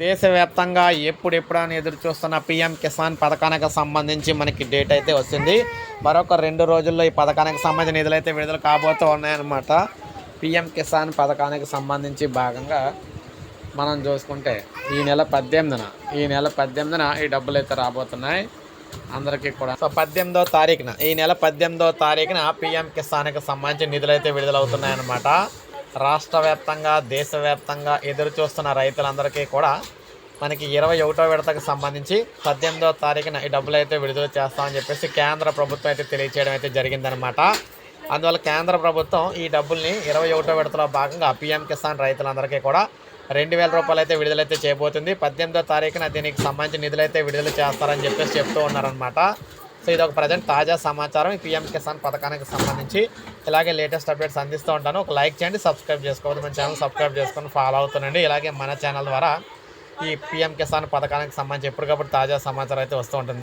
దేశవ్యాప్తంగా ఎప్పుడెప్పుడని ఎదురు చూస్తున్న పిఎం కిసాన్ పథకానికి సంబంధించి మనకి డేట్ అయితే వస్తుంది మరొక రెండు రోజుల్లో ఈ పథకానికి సంబంధించిన నిధులు అయితే విడుదల కాబోతూ ఉన్నాయన్నమాట. పిఎం కిసాన్ పథకానికి సంబంధించి భాగంగా మనం చూసుకుంటే ఈ నెల పద్దెనిమిదిన ఈ నెల పద్దెనిమిదిన ఈ డబ్బులు అయితే రాబోతున్నాయి. అందరికీ కూడా. సో పద్దెనిమిదో తారీఖున ఈ నెల పద్దెనిమిదో తారీఖున పిఎం కిసాన్కి సంబంధించి నిధులు అయితే విడుదలవుతున్నాయన్నమాట. రాష్ట్ర వ్యాప్తంగా దేశవ్యాప్తంగా ఎదురు చూస్తున్న రైతులందరికీ కూడా మనకి ఇరవై ఒకటో విడతకు సంబంధించి పద్దెనిమిదో తారీఖున ఈ డబ్బులు అయితే విడుదల చేస్తామని చెప్పేసి కేంద్ర ప్రభుత్వం అయితే తెలియచేయడం అయితే జరిగిందనమాట అందువల్ల కేంద్ర ప్రభుత్వం ఈ డబ్బుల్ని ఇరవై ఒకటో విడతలో భాగంగా పిఎం కిసాన్ రైతులందరికీ కూడా రెండు వేల రూపాయలు అయితే విడుదలైతే చేయబోతుంది. పద్దెనిమిదో తారీఖున దీనికి సంబంధించి నిధులైతే విడుదల చేస్తారని చెప్పేసి చెప్తూ ఉన్నారనమాట ఇది ఒక ప్రజెంట్ తాజా సమాచారం. ఈ పిఎం కిసాన్ పథకానికి సంబంధించి ఇలాగే లేటెస్ట్ అప్డేట్స్ అందిస్తూ ఉంటాను. ఒక లైక్ చేయండి సబ్స్క్రైబ్ చేసుకోవద్దు. మన ఛానల్ సబ్స్క్రైబ్ చేసుకొని ఫాలో అవుతుండండి. ఇలాగే మన ఛానల్ ద్వారా ఈ పిఎం కిసాన్ పథకానికి సంబంధించి ఎప్పటికప్పుడు తాజా సమాచారం అయితే వస్తూ ఉంటుంది.